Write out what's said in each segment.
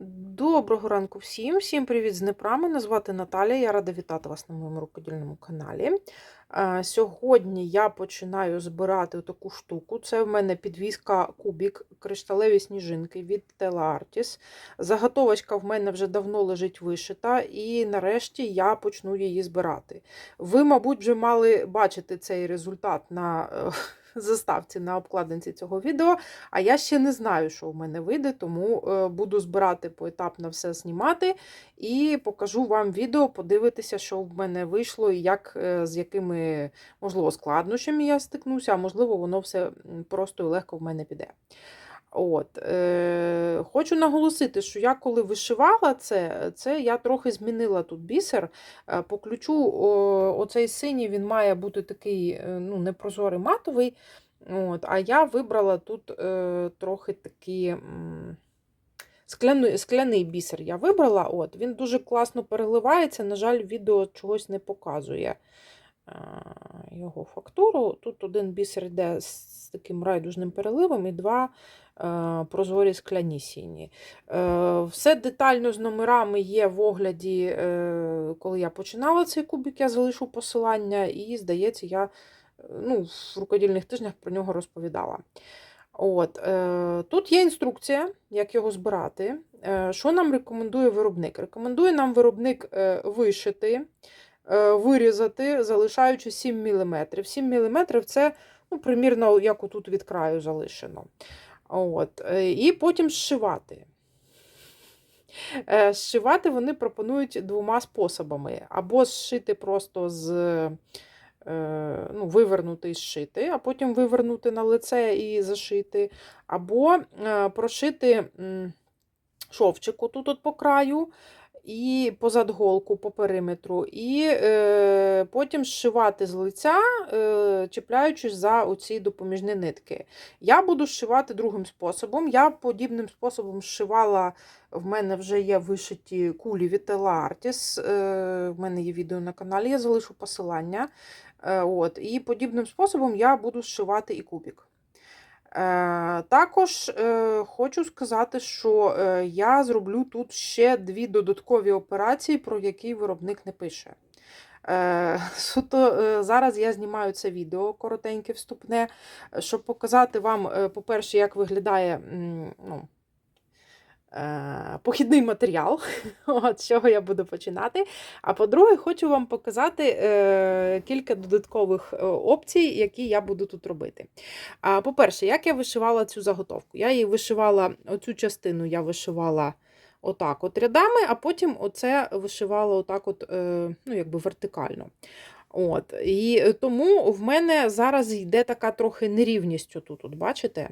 Доброго ранку всім. Всім привіт з Дніпра. Мене звати Наталія. Я рада вітати вас на моєму рукодільному каналі. Сьогодні я починаю збирати таку штуку. Це в мене підвіска кубік кришталеві сніжинки від Tela Artis. Заготовочка в мене вже давно лежить вишита, і нарешті я почну її збирати. Ви, мабуть, вже мали бачити цей результат на е, заставці на обкладинці цього відео. А я ще не знаю, що в мене вийде, тому е, буду збирати поетапно все знімати і покажу вам відео, подивитися, що в мене вийшло і як, е, з якими, можливо, складнощами я стикнуся, а можливо, воно все просто і легко в мене піде. От, е, Хочу наголосити, що я коли вишивала це, це я трохи змінила тут бісер. Е, По ключу о, оцей синій він має бути такий е, ну, непрозорий матовий. От, а я вибрала тут е, трохи такий скляний, скляний бісер. Я вибрала. От, Він дуже класно переливається. На жаль, відео чогось не показує його фактуру. Тут один бісер йде з таким райдужним переливом і два е, прозорі скляні сіні. Е, Все детально з номерами є в огляді, е, коли я починала цей кубик, я залишу посилання, і, здається, я ну, в рукодільних тижнях про нього розповідала. От, е, Тут є інструкція, як його збирати. Е, Що нам рекомендує виробник? Рекомендує нам виробник е, вишити, е, вирізати, залишаючи 7 мм. 7 мм це ну, примірно, як отут від краю залишено. От, е, І потім зшивати. Е, Зшивати вони пропонують двома способами: або зшити просто з е, ну, вивернути і зшити, а потім вивернути на лице і зашити, або е, прошити шовчику тут по краю. І позад голку по периметру, і е, потім зшивати з лиця, е, чіпляючись за оці допоміжні нитки. Я буду зшивати другим способом. Я подібним способом зшивала, в мене вже є вишиті кулі від Artis. Е, в мене є відео на каналі, я залишу посилання. Е, от, І подібним способом я буду зшивати і кубик. Е, Також е, хочу сказати, що е, я зроблю тут ще дві додаткові операції, про які виробник не пише. Суто зараз я знімаю це відео коротеньке вступне, щоб показати вам, по-перше, як виглядає ну, похідний матеріал, от, з чого я буду починати. А по-друге, хочу вам показати е, кілька додаткових е, опцій, які я буду тут робити. По-перше, як я вишивала цю заготовку? Я її вишивала, оцю частину я вишивала отак от рядами, а потім оце вишивала отак от, е, ну, якби вертикально. От. І е, тому в мене зараз йде така трохи нерівність отут, от, бачите?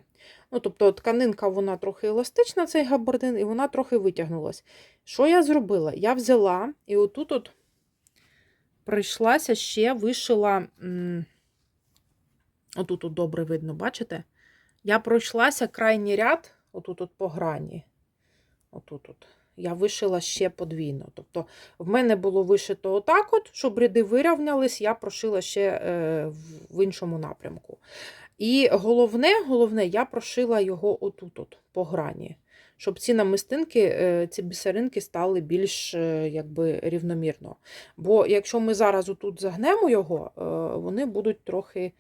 Ну, Тобто тканинка вона трохи еластична, цей габардин, і вона трохи витягнулась. Що я зробила? Я взяла і отут от прийшлася ще вишила. Отут от добре видно, бачите? Я пройшлася крайній ряд, отут от по грані. Отут от. Я вишила ще подвійно. Тобто, в мене було вишито отак, от, щоб ряди вирівнялись, я прошила ще е, в- іншому напрямку. І головне, головне, я прошила його отут, от, по грані, щоб ці намистинки, е, ці бісеринки стали більш е, якби, рівномірно. Бо якщо ми зараз отут загнемо його, вони будуть трохи.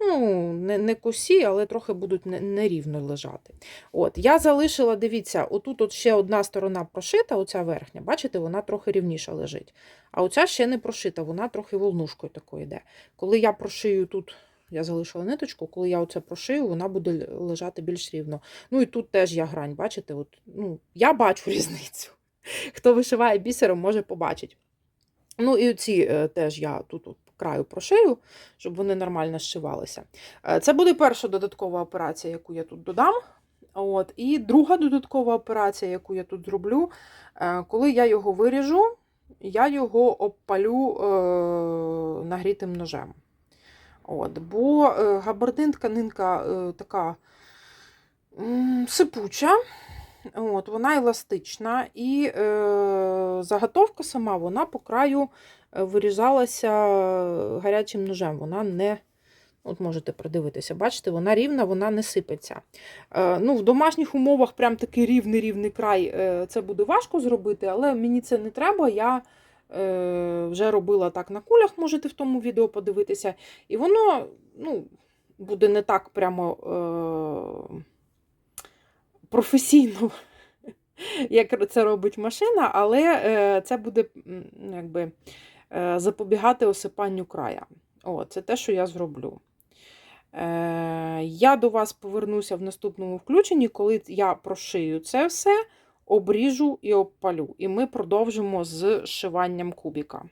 Ну, не, не косі, але трохи будуть не- нерівно лежати. От, Я залишила, дивіться, отут от ще одна сторона прошита, оця верхня, бачите, вона трохи рівніше лежить. А оця ще не прошита, вона трохи волнушкою такою йде. Коли я прошию тут, я залишила ниточку, коли я оце прошию, вона буде лежати більш рівно. Ну і тут теж я грань, бачите, от, ну, я бачу різницю. Хто вишиває бісером, може побачити. Ну і ці е, теж я тут от краю прошию, щоб вони нормально зшивалися. Е, Це буде перша додаткова операція, яку я тут додам. От. І друга додаткова операція, яку я тут зроблю, е, коли я його виріжу, я його обпалю е, нагрітим ножем. От. Бо габардин тканинка така сипуча, от, вона еластична, і е, заготовка сама вона по краю е, вирізалася гарячим ножем. Вона не, От можете придивитися, бачите, вона рівна, вона не сипеться. Е, ну, В домашніх умовах прям такий рівний-рівний край е, це буде важко зробити, але мені це не треба. Я е, вже робила так на кулях, можете в тому відео подивитися. І воно ну, буде не так прямо е, професійно, як це робить машина, але е, це буде ну, якби, е, запобігати осипанню края. О, це те, що я зроблю. Е, Я до вас повернуся в наступному включенні, коли я прошию це все, обріжу і обпалю. І ми продовжимо з шиванням кубіка.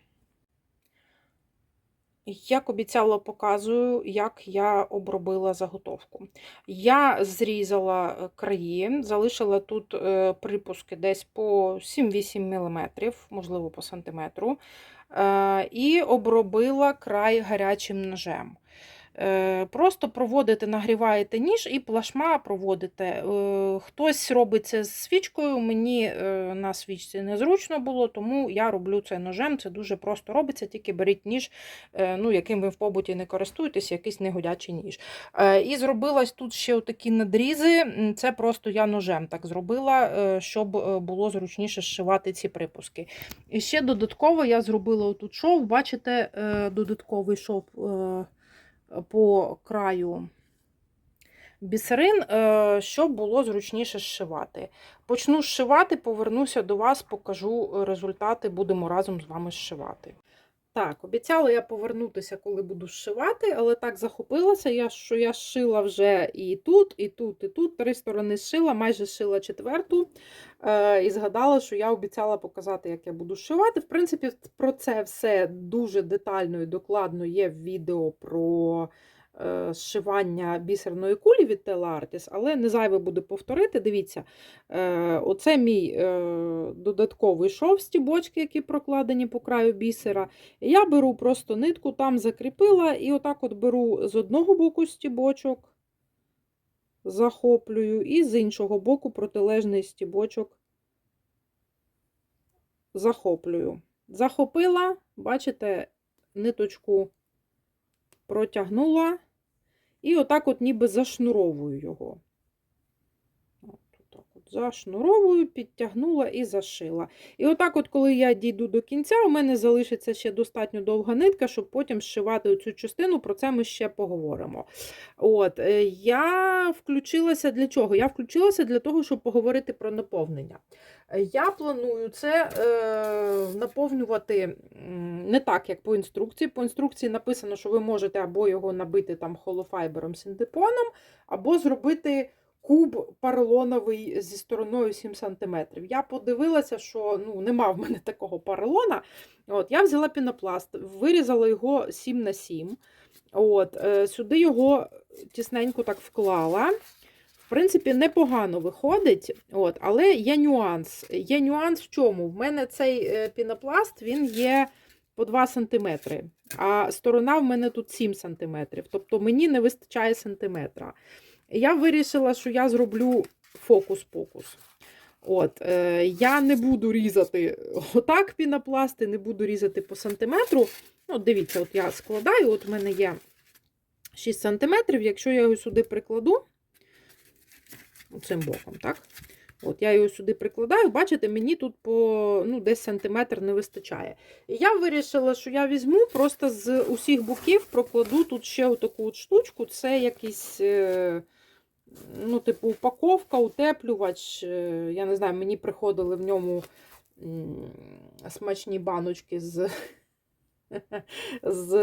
Як обіцяла, показую, як я обробила заготовку. Я зрізала е, краї, залишила тут е, припуски десь по 7-8 мм, можливо, по сантиметру, е, і обробила край гарячим ножем. Е, Просто проводите, нагріваєте ніж і плашма проводите. Е, Хтось робить це з свічкою, мені е, на свічці незручно було, тому я роблю це ножем. Це дуже просто робиться, тільки беріть ніж, ну, яким ви в побуті не користуєтесь, якийсь негодячий ніж. І зробилась тут ще такі надрізи. Це просто я ножем так зробила, щоб було зручніше зшивати ці припуски. І ще додатково я зробила отут шов, бачите, додатковий шов. По краю бісерин, е, щоб було зручніше зшивати. Почну зшивати, повернуся до вас, покажу результати, будемо разом з вами зшивати. Так, обіцяла я повернутися, коли буду шивати, але так захопилася, я, що я шила вже і тут, і тут, і тут. Три сторони шила, майже шила четверту. Е, і згадала, що я обіцяла показати, як я буду шивати. В принципі, про це все дуже детально і докладно є в відео про зшивання бісерної кулі від Tela Artis, але не зайве буде повторити. Дивіться, е, оце мій е, додатковий шов стібочки, які прокладені по краю бісера. Я беру просто нитку, там закріпила, і отак от беру з одного боку стібочок, захоплюю, і з іншого боку протилежний стібочок захоплюю. Захопила, бачите, ниточку протягнула, і отак от ніби зашнуровую його. Зашнуровую, підтягнула і зашила. І отак, от, коли я дійду до кінця, у мене залишиться ще достатньо довга нитка, щоб потім зшивати цю частину, про це ми ще поговоримо. От, е, Я включилася для чого? Я включилася для того, щоб поговорити про наповнення. Я планую це е, наповнювати не так, як по інструкції. По інструкції написано, що ви можете або його набити там холофайбером синтепоном, або зробити куб поролоновий зі стороною 7 см. Я подивилася, що ну, нема в мене такого поролона. От, Я взяла пінопласт, вирізала його 7 на 7. От, е, Сюди його тісненько так вклала. В принципі, непогано виходить, от, але є нюанс. Є нюанс в чому? В мене цей е, пінопласт він є по 2 см, а сторона в мене тут 7 см. Тобто мені не вистачає сантиметра. Я вирішила, що я зроблю фокус-покус. От, е, Я не буду різати отак пінопласти, не буду різати по сантиметру. Ну, Дивіться, от я складаю, от в мене є 6 см, якщо я його сюди прикладу, цим боком, так? От Я його сюди прикладаю, бачите, мені тут по ну, десь сантиметр не вистачає. Я вирішила, що я візьму, просто з усіх боків прокладу тут ще отаку от штучку. Це якийсь, е, ну, типу, упаковка, утеплювач. Е, Я не знаю, мені приходили в ньому смачні баночки з з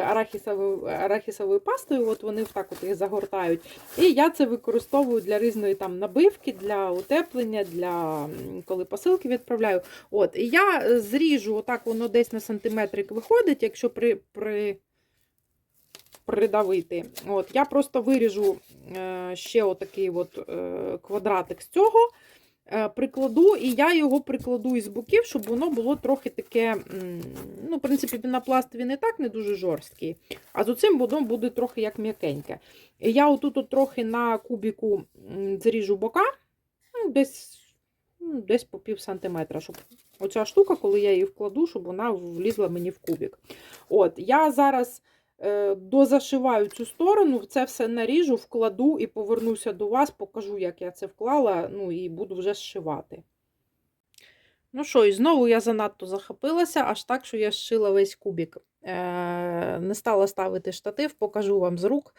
арахісовою, арахісовою пастою, от вони так от їх загортають. І я це використовую для різної там набивки, для утеплення, для коли посилки відправляю. От, І я зріжу, отак воно десь на сантиметрик виходить, якщо при, при, придавити. От, Я просто виріжу е, ще отакий от, е, квадратик з цього. Е, Прикладу, і я його прикладу із боків, щоб воно було трохи таке. Ну, в принципі, пінопласт він і так не дуже жорсткий. А з оцим воно буде трохи як м'якеньке. Я отут от трохи на кубіку зріжу бока, ну, десь, ну, десь по пів сантиметра, щоб оця штука, коли я її вкладу, щоб вона влізла мені в кубік. От, Я зараз дозашиваю цю сторону, це все наріжу, вкладу і повернуся до вас, покажу, як я це вклала, ну і буду вже зшивати. Ну що, і знову я занадто захопилася, аж так, що я зшила весь кубік. Е, Не стала ставити штатив, покажу вам з рук.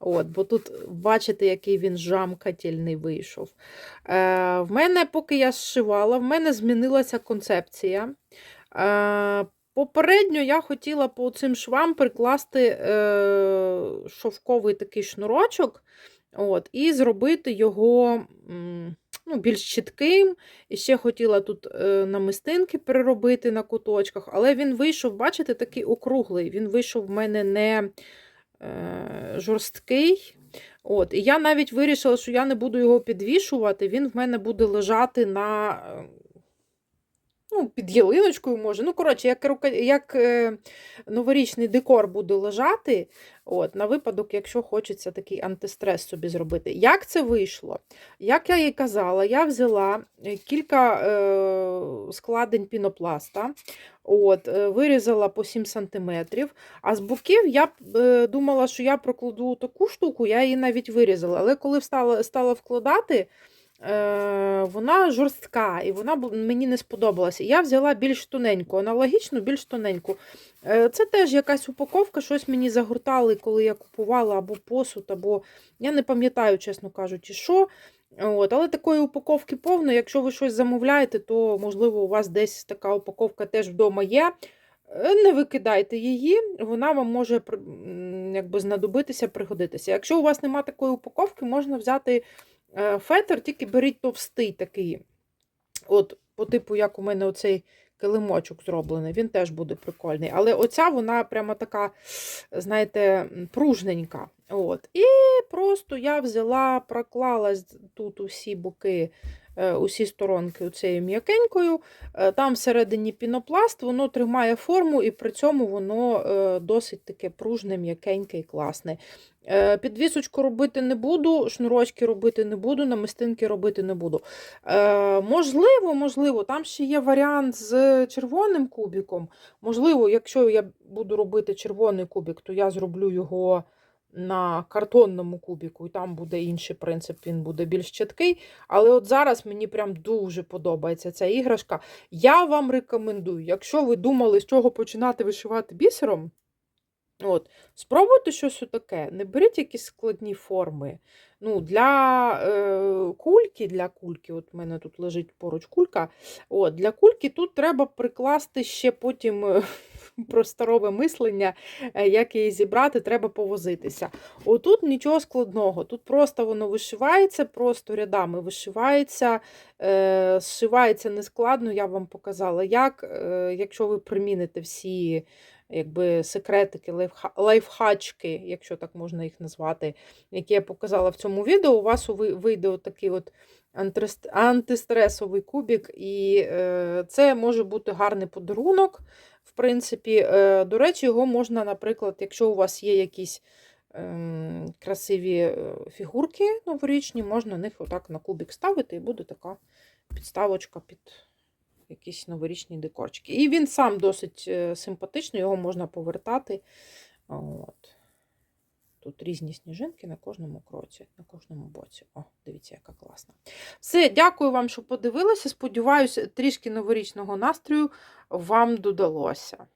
От, Бо тут бачите, який він жамкательний вийшов. Е, В мене, поки я зшивала, в мене змінилася концепція. Попередньо я хотіла по цим швам прикласти е, шовковий такий шнурочок от, і зробити його ну, більш чітким. І ще хотіла тут е, намистинки переробити на куточках, але він вийшов, бачите, такий округлий. Він вийшов в мене не е, жорсткий. От, І я навіть вирішила, що я не буду його підвішувати, він в мене буде лежати на. Ну, під ялиночкою може. Ну, коротше, як, як е, новорічний декор буде лежати, от, на випадок, якщо хочеться такий антистрес собі зробити. Як це вийшло? Як я їй казала, я взяла е, кілька е, складень пінопласта, от, е, вирізала по 7 см, а з боків я е, думала, що я прокладу таку штуку, я її навіть вирізала. Але коли стала, стала вкладати, вона жорстка і вона мені не сподобалася. Я взяла більш тоненьку, аналогічну, більш тоненьку. Е, Це теж якась упаковка, щось мені загортали, коли я купувала або посуд, або я не пам'ятаю, чесно кажучи, що. От, але такої упаковки повно. Якщо ви щось замовляєте, то можливо у вас десь така упаковка теж вдома є. Е, Не викидайте її, вона вам може якби, знадобитися, пригодитися. Якщо у вас немає такої упаковки, можна взяти е, фетр, тільки беріть товстий такий. От, по типу, як у мене оцей килимочок зроблений, він теж буде прикольний. Але оця вона прямо така, знаєте, пружненька. От. І просто я взяла, проклала тут усі боки, е, усі сторонки цією м'якенькою. Е, Там всередині пінопласт, воно тримає форму, і при цьому воно е, досить таке пружне, м'якеньке і класне. Е, Підвісочку робити не буду, шнурочки робити не буду, намистинки робити не буду. Е, можливо, можливо, там ще є варіант з червоним кубіком. Можливо, якщо я буду робити червоний кубік, то я зроблю його на картонному кубіку, і там буде інший принцип, він буде більш чіткий. Але от зараз мені прям дуже подобається ця іграшка. Я вам рекомендую, якщо ви думали, з чого починати вишивати бісером, От, спробуйте щось таке. Не беріть якісь складні форми. Ну, Для е, кульки, для кульки, от в мене тут лежить поруч кулька. От, Для кульки тут треба прикласти ще потім е, просторове мислення, е, як її зібрати, треба повозитися. Отут нічого складного. Тут просто воно вишивається, просто рядами вишивається, е, зшивається нескладно, я вам показала, як, е, якщо ви приміните всі якби секретики, лайфхачки, якщо так можна їх назвати, які я показала в цьому відео, у вас вийде от такий от антистресовий кубік, і це може бути гарний подарунок. В принципі, е, до речі, його можна, наприклад, якщо у вас є якісь ем, красиві е, фігурки новорічні, можна їх отак на кубік ставити, і буде така підставочка під якісь новорічні декорчики. І він сам досить е, симпатичний, його можна повертати. От. Тут різні сніжинки на кожному кроці, на кожному боці. О, дивіться, яка класна. Все, дякую вам, що подивилися. Сподіваюся, трішки новорічного настрою вам додалося.